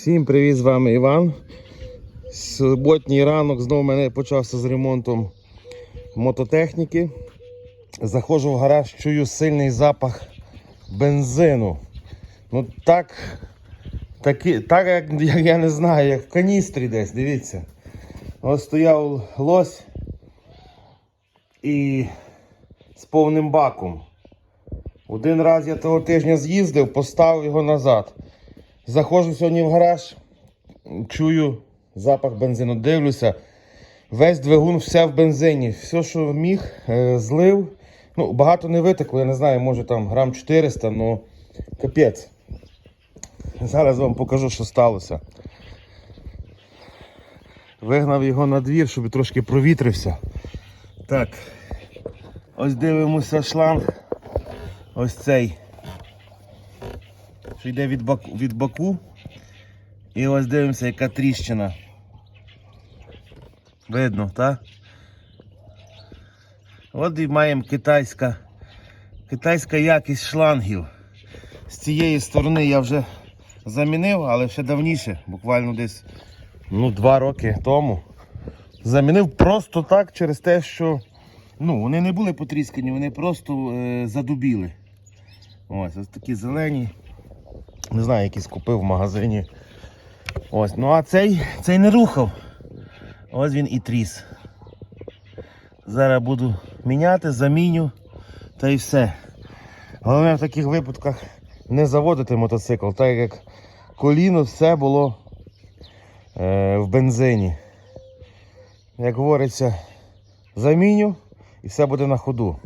Всім привіт, з вами Іван. Суботній ранок знову мене почався з ремонтом мототехніки. Заходжу в гараж, чую сильний запах бензину. Ну так, таки, так як, як я не знаю, як в каністрі десь, дивіться. Ось стояв лось і з повним баком. Один раз я того тижня з'їздив, поставив його назад. Заходжу сьогодні в гараж, чую запах бензину, дивлюся. Весь двигун, все в бензині. Все, що міг, е, злив. Ну, багато не витекло, я не знаю, може там грам 400, але капець. Зараз вам покажу, що сталося. Вигнав його на двір, щоб трошки провітрився. Так. Ось дивимося шланг. Ось цей що йде від баку, від баку. І ось дивимося, яка тріщина. Видно, так? От і маємо китайська, китайська якість шлангів. З цієї сторони я вже замінив, але ще давніше, буквально десь ну, два роки тому. Замінив просто так через те, що ну, вони не були потріскані, вони просто е, задубіли. Ось, ось такі зелені. Не знаю, якийсь купив в магазині. Ось, ну а цей, цей не рухав. Ось він і тріс. Зараз буду міняти, заміню та й все. Головне в таких випадках не заводити мотоцикл, так як коліно все було е, в бензині. Як говориться, заміню і все буде на ходу.